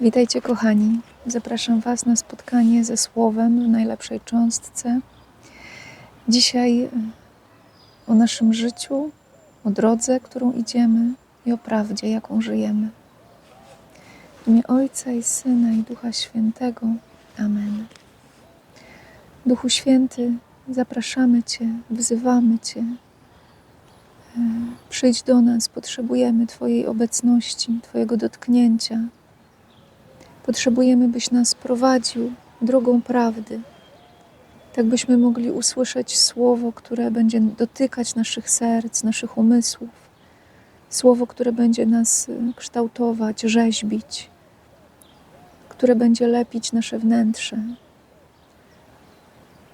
Witajcie, kochani. Zapraszam Was na spotkanie ze Słowem w najlepszej cząstce. Dzisiaj e, o naszym życiu, o drodze, którą idziemy i o prawdzie, jaką żyjemy. W imię Ojca i Syna i Ducha Świętego. Amen. Duchu Święty, zapraszamy Cię, wzywamy Cię. E, Przyjdź do nas, potrzebujemy Twojej obecności, Twojego dotknięcia. Potrzebujemy, byś nas prowadził drogą prawdy, tak byśmy mogli usłyszeć słowo, które będzie dotykać naszych serc, naszych umysłów, słowo, które będzie nas y, kształtować, rzeźbić, które będzie lepić nasze wnętrze.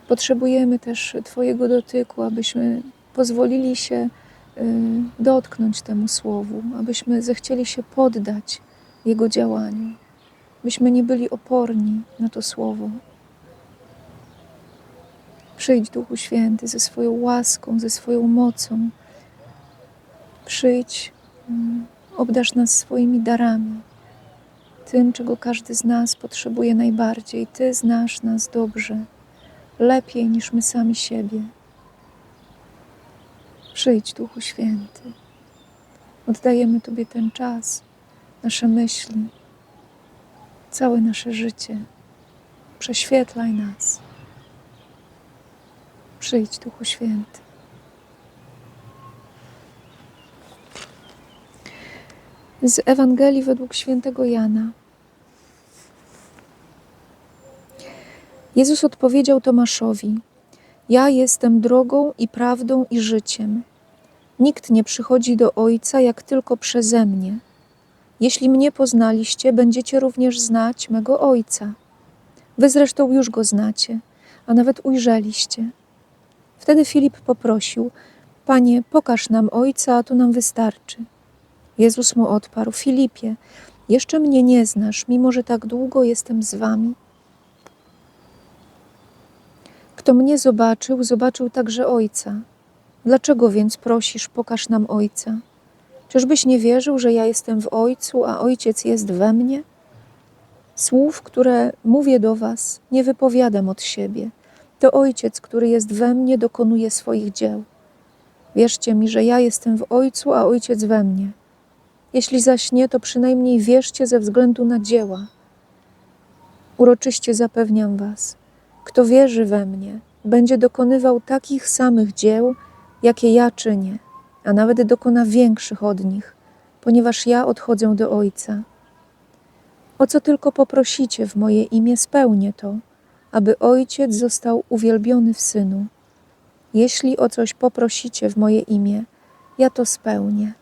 Potrzebujemy też Twojego dotyku, abyśmy pozwolili się y, dotknąć temu słowu, abyśmy zechcieli się poddać Jego działaniu byśmy nie byli oporni na to słowo. Przyjdź, Duchu Święty, ze swoją łaską, ze swoją mocą. Przyjdź, mm, obdasz nas swoimi darami, tym, czego każdy z nas potrzebuje najbardziej. Ty znasz nas dobrze, lepiej niż my sami siebie. Przyjdź, Duchu Święty. Oddajemy Tobie ten czas, nasze myśli, całe nasze życie. Prześwietlaj nas. Przyjdź, Duchu Święty. Z Ewangelii według świętego Jana. Jezus odpowiedział Tomaszowi: Ja jestem drogą i prawdą i życiem. Nikt nie przychodzi do Ojca jak tylko przeze mnie. Jeśli mnie poznaliście, będziecie również znać mego Ojca. Wy zresztą już go znacie, a nawet ujrzeliście. Wtedy Filip poprosił: Panie, pokaż nam Ojca, a to nam wystarczy. Jezus mu odparł: Filipie, jeszcze mnie nie znasz, mimo że tak długo jestem z wami. Kto mnie zobaczył, zobaczył także Ojca. Dlaczego więc prosisz, pokaż nam Ojca? Czyżbyś nie wierzył, że ja jestem w Ojcu, a Ojciec jest we mnie? Słów, które mówię do Was, nie wypowiadam od siebie. To Ojciec, który jest we mnie, dokonuje swoich dzieł. Wierzcie mi, że ja jestem w Ojcu, a Ojciec we mnie. Jeśli zaś nie, to przynajmniej wierzcie ze względu na dzieła. Uroczyście zapewniam Was, kto wierzy we mnie, będzie dokonywał takich samych dzieł, jakie ja czynię a nawet dokona większych od nich, ponieważ ja odchodzę do Ojca. O co tylko poprosicie w moje imię, spełnię to, aby Ojciec został uwielbiony w Synu. Jeśli o coś poprosicie w moje imię, ja to spełnię.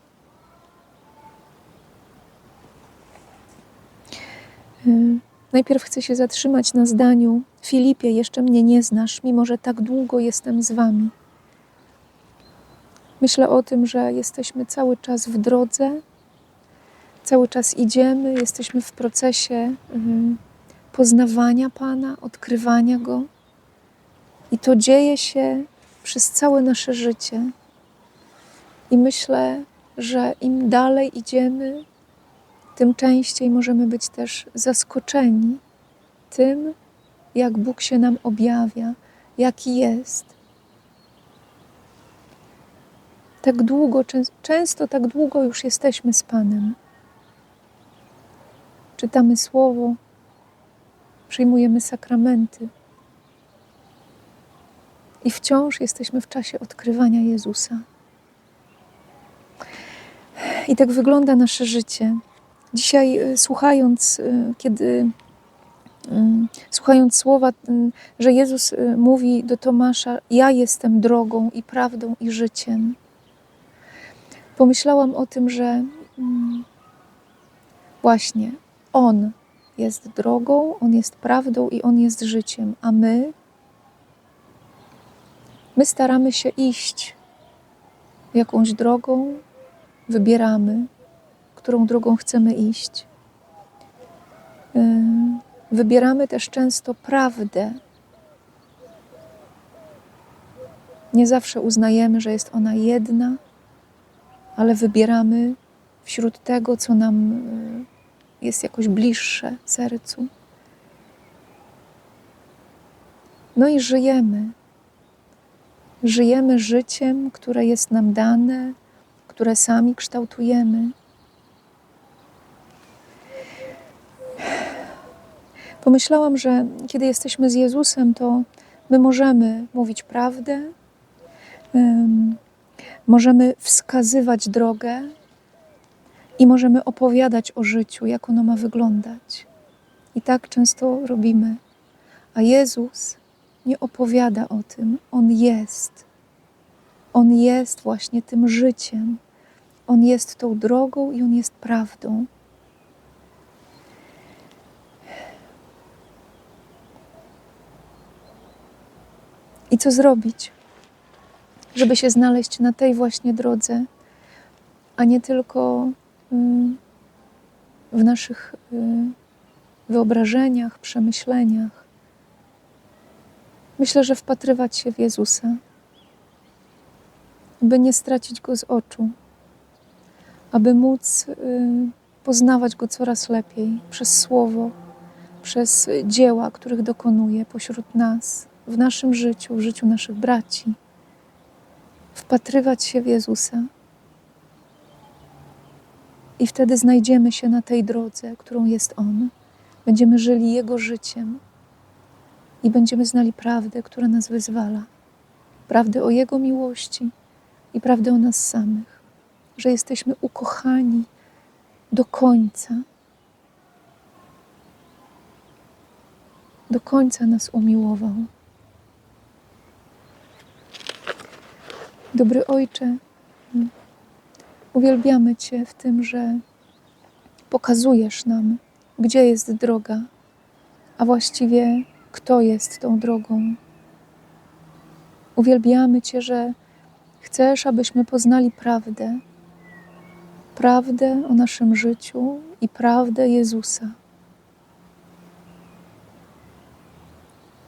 Y, najpierw chcę się zatrzymać na zdaniu: Filipie, jeszcze mnie nie znasz, mimo że tak długo jestem z wami. Myślę o tym, że jesteśmy cały czas w drodze, cały czas idziemy, jesteśmy w procesie mhm, poznawania Pana, odkrywania Go. I to dzieje się przez całe nasze życie. I myślę, że im dalej idziemy, tym częściej możemy być też zaskoczeni tym, jak Bóg się nam objawia, jaki jest tak długo, często tak długo już jesteśmy z Panem. Czytamy Słowo, przyjmujemy sakramenty i wciąż jesteśmy w czasie odkrywania Jezusa. I tak wygląda nasze życie. Dzisiaj y, słuchając, y, kiedy y, słuchając słowa, że Jezus mówi do Tomasza: Ja jestem drogą i prawdą i życiem pomyślałam o tym, że mm, właśnie On jest drogą, On jest prawdą i On jest życiem, a my, my staramy się iść jakąś drogą, wybieramy, którą drogą chcemy iść. Wybieramy też często prawdę. Nie zawsze uznajemy, że jest ona jedna, ale wybieramy wśród tego, co nam jest jakoś bliższe sercu. No i żyjemy. Żyjemy życiem, które jest nam dane, które sami kształtujemy. Pomyślałam, że kiedy jesteśmy z Jezusem, to my możemy mówić prawdę, możemy wskazywać drogę i możemy opowiadać o życiu, jak ono ma wyglądać. I tak często robimy. A Jezus nie opowiada o tym, On jest. On jest właśnie tym życiem. On jest tą drogą i On jest prawdą. I co zrobić, żeby się znaleźć na tej właśnie drodze, a nie tylko y, w naszych y, wyobrażeniach, przemyśleniach? Myślę, że wpatrywać się w Jezusa, by nie stracić go z oczu, aby móc y, poznawać go coraz lepiej przez słowo, przez dzieła, których dokonuje pośród nas, w naszym życiu, w życiu naszych braci. Wpatrywać się w Jezusa. I wtedy znajdziemy się na tej drodze, którą jest On. Będziemy żyli Jego życiem i będziemy znali prawdę, która nas wyzwala. Prawdę o Jego miłości i prawdę o nas samych, że jesteśmy ukochani do końca. Do końca nas umiłował. Dobry Ojcze, uwielbiamy Cię w tym, że pokazujesz nam, gdzie jest droga, a właściwie kto jest tą drogą. Uwielbiamy Cię, że chcesz, abyśmy poznali prawdę, prawdę o naszym życiu i prawdę Jezusa.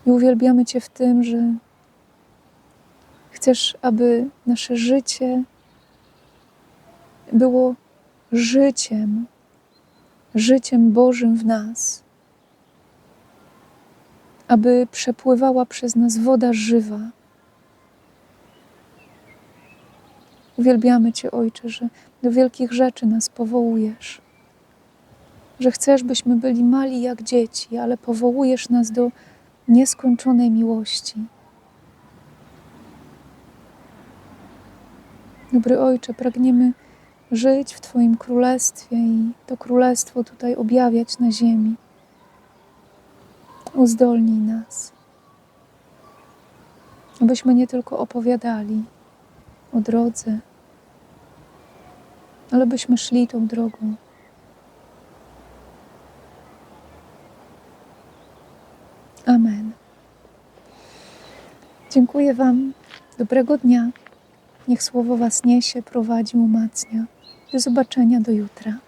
I uwielbiamy Cię w tym, że chcesz, aby nasze życie było życiem, życiem Bożym w nas, aby przepływała przez nas woda żywa. Uwielbiamy Cię, Ojcze, że do wielkich rzeczy nas powołujesz, że chcesz, byśmy byli mali jak dzieci, ale powołujesz nas do nieskończonej miłości. Dobry Ojcze, pragniemy żyć w Twoim królestwie i to królestwo tutaj objawiać na ziemi. Uzdolnij nas, abyśmy nie tylko opowiadali o drodze, ale byśmy szli tą drogą. Amen. Dziękuję Wam. Dobrego dnia. Niech Słowo Was niesie, prowadzi, umacnia. Do zobaczenia do jutra.